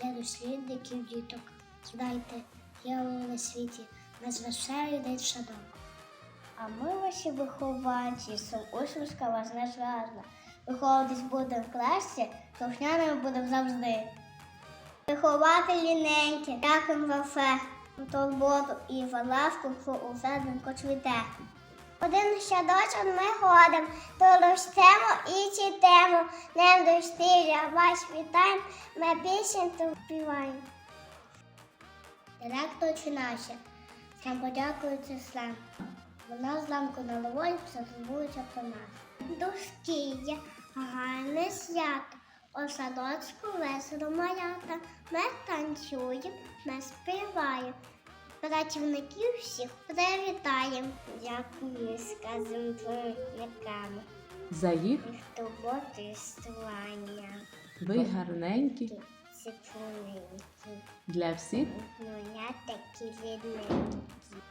друзів діток. Сідайте, я на світі, нас веселий день в садок. А ми ваші вихованці, сум усмішка вас не зв'язна. Виховуватись будемо в класі, слухняними будемо завжди. Вихователі неньки, дякуємо за все, за турботу і за ласку, що у серденько цвіте. Один щадочок ми ходимо, то ростемо і читемо. Не достиля вас вітаємо, ми пісень тут співаємо. Директор чи наші, сам подякується слам. Вона зламку на ловолі турбується про нас. Дошкілля, гарне свято, у садочку весело малята. Ми танцюємо, ми співаємо. Працівників всіх привітаємо. Дякую, сказом помічниками. За їх турботу і стування. ви гарненькі для всіх. Ну, я такі рідненькі.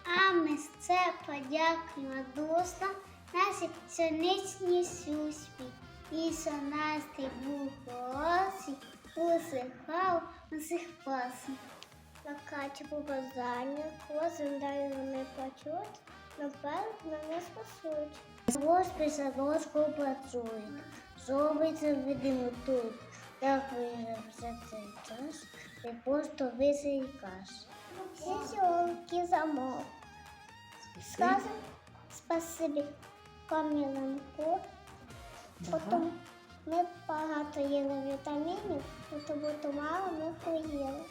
А ми це подякуємо дусно наші пшеничні суспі. І що нас ти був голосі, усихав усіх пасм. Накачу побажання, кожен день вони почуть, наперед мене спасуть. Господи, за дошку працюють, зробиться видимо тут. Дякую за цей час, ти просто веселий каш. Сісьонки замок. Скажем спасибі кам'янку. Потім ми багато їли вітамінів, тому то мало ми поїли.